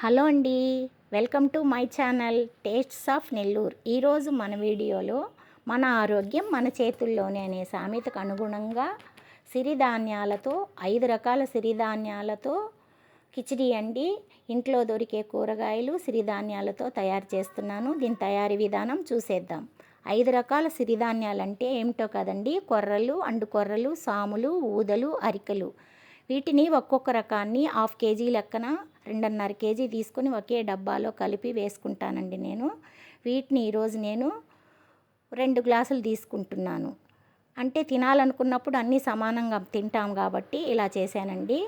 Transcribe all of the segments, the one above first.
Hello అండి welcome to my channel tastes of Nellore. ఈరోజు మన వీడియోలో మన ఆరోగ్యం మన చేతుల్లోనే అనే సామెతకు అనుగుణంగా సిరిధాన్యాలతో ఐదు రకాల సిరిధాన్యాలతో కిచిడి అండి. ఇంట్లో దొరికే కూరగాయలు సిరిధాన్యాలతో తయారు చేస్తున్నాను. దీని తయారీ విధానం చూసేద్దాం. ఐదు రకాల సిరిధాన్యాలు అంటే ఏమిటో కదండి? కొర్రలు అండు కొర్రలు సాములు ఊదలు అరికలు. వీటిని ఒక్కొక్క రకాన్ని హాఫ్ కేజీ లెక్కన రెండున్నర కేజీ తీసుకొని ఒకే డబ్బాలో కలిపి వేసుకుంటానండి నేను. వీటిని ఈరోజు నేను రెండు గ్లాసులు తీసుకుంటున్నాను. అంటే తినాలనుకున్నప్పుడు అన్నీ సమానంగా తింటాం కాబట్టి ఇలా చేశానండి.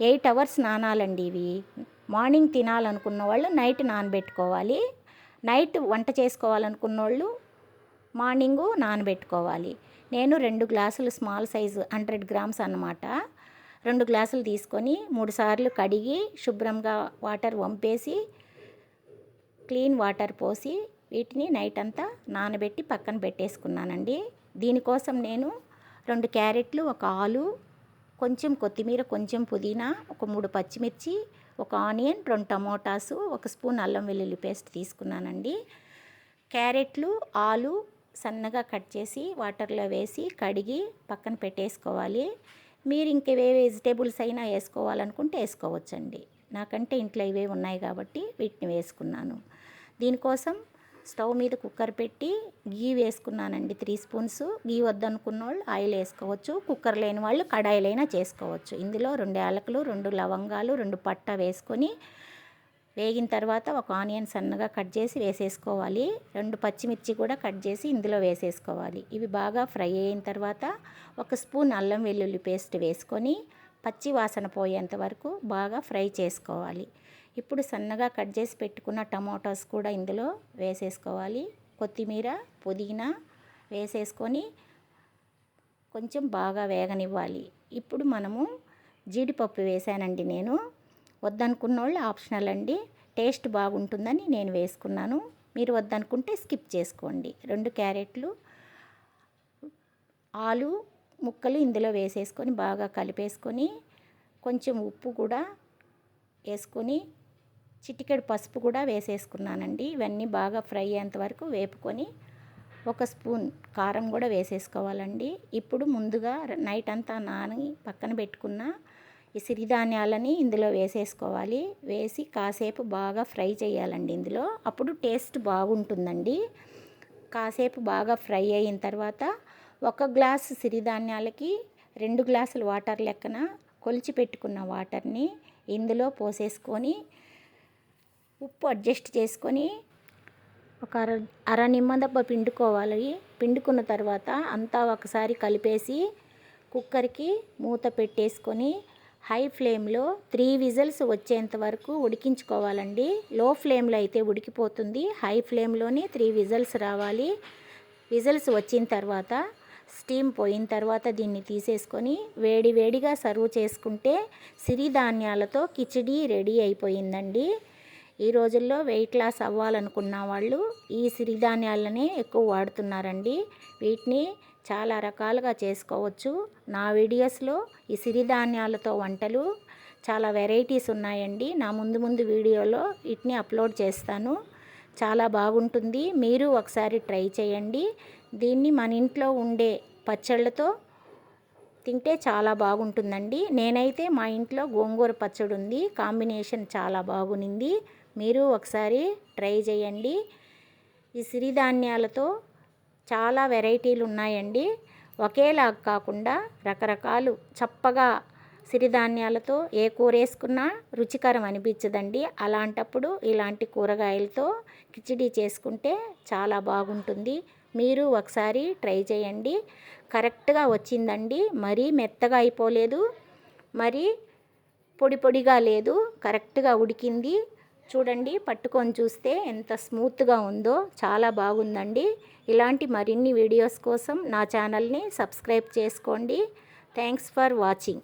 ఎయిట్ అవర్స్ నానాలండి ఇవి. మార్నింగ్ తినాలనుకున్న వాళ్ళు నైట్ నానబెట్టుకోవాలి. నైట్ వంట చేసుకోవాలనుకున్న వాళ్ళు మార్నింగు నానబెట్టుకోవాలి. నేను రెండు గ్లాసులు స్మాల్ సైజు హండ్రెడ్ గ్రామ్స్ అన్నమాట. రెండు గ్లాసులు తీసుకొని మూడు సార్లు కడిగి శుభ్రంగా వాటర్ వంపేసి క్లీన్ వాటర్ పోసి వీటిని నైట్ అంతా నానబెట్టి పక్కన పెట్టేసుకున్నానండి. దీనికోసం నేను రెండు క్యారెట్లు ఒక ఆలు కొంచెం కొత్తిమీర కొంచెం పుదీనా ఒక మూడు పచ్చిమిర్చి ఒక ఆనియన్ రెండు టమోటాసు ఒక స్పూన్ అల్లం వెల్లుల్లి పేస్ట్ తీసుకున్నానండి. క్యారెట్లు ఆలు సన్నగా కట్ చేసి వాటర్లో వేసి కడిగి పక్కన పెట్టేసుకోవాలి. మీరు ఇంకేవే వెజిటేబుల్స్ అయినా వేసుకోవాలనుకుంటే వేసుకోవచ్చండి. నాకంటే ఇంట్లో ఇవే ఉన్నాయి కాబట్టి వీటిని వేసుకున్నాను. దీనికోసం స్టవ్ మీద కుక్కర్ పెట్టి గీ వేసుకున్నానండి త్రీ స్పూన్స్. గీ వద్దనుకున్న వాళ్ళు ఆయిల్ వేసుకోవచ్చు. కుక్కర్ లేని వాళ్ళు కడాయిలైనా చేసుకోవచ్చు. ఇందులో రెండు యాలకులు రెండు లవంగాలు రెండు పట్ట వేసుకొని వేగిన తర్వాత ఒక ఆనియన్ సన్నగా కట్ చేసి వేసేసుకోవాలి. రెండు పచ్చిమిర్చి కూడా కట్ చేసి ఇందులో వేసేసుకోవాలి. ఇవి బాగా ఫ్రై అయిన తర్వాత ఒక స్పూన్ అల్లం వెల్లుల్లి పేస్ట్ వేసుకొని పచ్చి వాసన పోయేంత వరకు బాగా ఫ్రై చేసుకోవాలి. ఇప్పుడు సన్నగా కట్ చేసి పెట్టుకున్న టమాటోస్ కూడా ఇందులో వేసేసుకోవాలి. కొత్తిమీర పుదీనా వేసేసుకొని కొంచెం బాగా వేగనివ్వాలి. ఇప్పుడు మనము జీడిపప్పు వేసానండి నేను. వద్దనుకున్న వాళ్ళు ఆప్షనల్ అండి. టేస్ట్ బాగుంటుందని నేను వేసుకున్నాను. మీరు వద్దనుకుంటే స్కిప్ చేసుకోండి. రెండు క్యారెట్లు ఆలు ముక్కలు ఇందులో వేసేసుకొని బాగా కలిపేసుకొని కొంచెం ఉప్పు కూడా వేసుకొని చిటికెడు పసుపు కూడా వేసేసుకున్నానండి. ఇవన్నీ బాగా ఫ్రై అయ్యేంత వరకు వేపుకొని ఒక స్పూన్ కారం కూడా వేసేసుకోవాలండి. ఇప్పుడు ముందుగా నైట్ అంతా నాని పక్కన పెట్టుకున్న ఈ సిరిధాన్యాలని ఇందులో వేసేసుకోవాలి. వేసి కాసేపు బాగా ఫ్రై చేయాలండి ఇందులో. అప్పుడు టేస్ట్ బాగుంటుందండి. కాసేపు బాగా ఫ్రై అయిన తర్వాత ఒక గ్లాస్ సిరిధాన్యాలకి రెండు గ్లాసులు వాటర్ లెక్కన కొలిచి పెట్టుకున్న వాటర్ని ఇందులో పోసేసుకొని ఉప్పు అడ్జస్ట్ చేసుకొని ఒక అర అర నిమ్మదప్ప పిండుకోవాలి. పిండుకున్న తర్వాత అంతా ఒకసారి కలిపేసి కుక్కర్కి మూత పెట్టేసుకొని హై ఫ్లేమ్లో త్రీ విజిల్స్ వచ్చేంత వరకు ఉడికించుకోవాలండి. లో ఫ్లేమ్లో అయితే ఉడికిపోతుంది. హై ఫ్లేమ్లోనే త్రీ విజిల్స్ రావాలి. విజిల్స్ వచ్చిన తర్వాత స్టీమ్ పోయిన తర్వాత దీన్ని తీసేసుకొని వేడి వేడిగా సర్వ్ చేసుకుంటే సిరిధాన్యాలతో కిచిడి రెడీ అయిపోయిందండి. ఈ రోజుల్లో వెయిట్ లాస్ అవ్వాలనుకున్న వాళ్ళు ఈ సిరిధాన్యాలనే ఎక్కువ వాడుతున్నారండి. వీటిని చాలా రకాలుగా చేసుకోవచ్చు. నా వీడియోస్లో ఈ సిరిధాన్యాలతో వంటలు చాలా వెరైటీస్ ఉన్నాయండి. నా ముందు ముందు వీడియోలో వీటిని అప్లోడ్ చేస్తాను. చాలా బాగుంటుంది. మీరు ఒకసారి ట్రై చేయండి. దీన్ని మన ఇంట్లో ఉండే పచ్చళ్ళతో తింటే చాలా బాగుంటుందండి. నేనైతే మా ఇంట్లో గోంగూర పచ్చడి ఉంది కాంబినేషన్ చాలా బాగునింది. మీరు ఒకసారి ట్రై చేయండి. ఈ సిరిధాన్యాలతో చాలా వెరైటీలు ఉన్నాయండి. ఒకేలా కాకుండా రకరకాలు చప్పగా సిరిధాన్యాలతో ఏ కూర వేసుకున్నా రుచికరం అనిపించదండి. అలాంటప్పుడు ఇలాంటి కూరగాయలతో కిచిడి చేసుకుంటే చాలా బాగుంటుంది. మీరు ఒకసారి ట్రై చేయండి. కరెక్ట్గా వచ్చిందండి. మరీ మెత్తగా అయిపోలేదు. మరి పొడి పొడిగా లేదు. కరెక్ట్గా ఉడికింది. చూడండి పట్టుకొని చూస్తే ఎంత స్మూత్గా ఉందో చాలా బాగుందండి. ఇలాంటి మరిన్ని వీడియోస్ కోసం నా ఛానల్ని సబ్స్క్రైబ్ చేసుకోండి. Thanks for watching.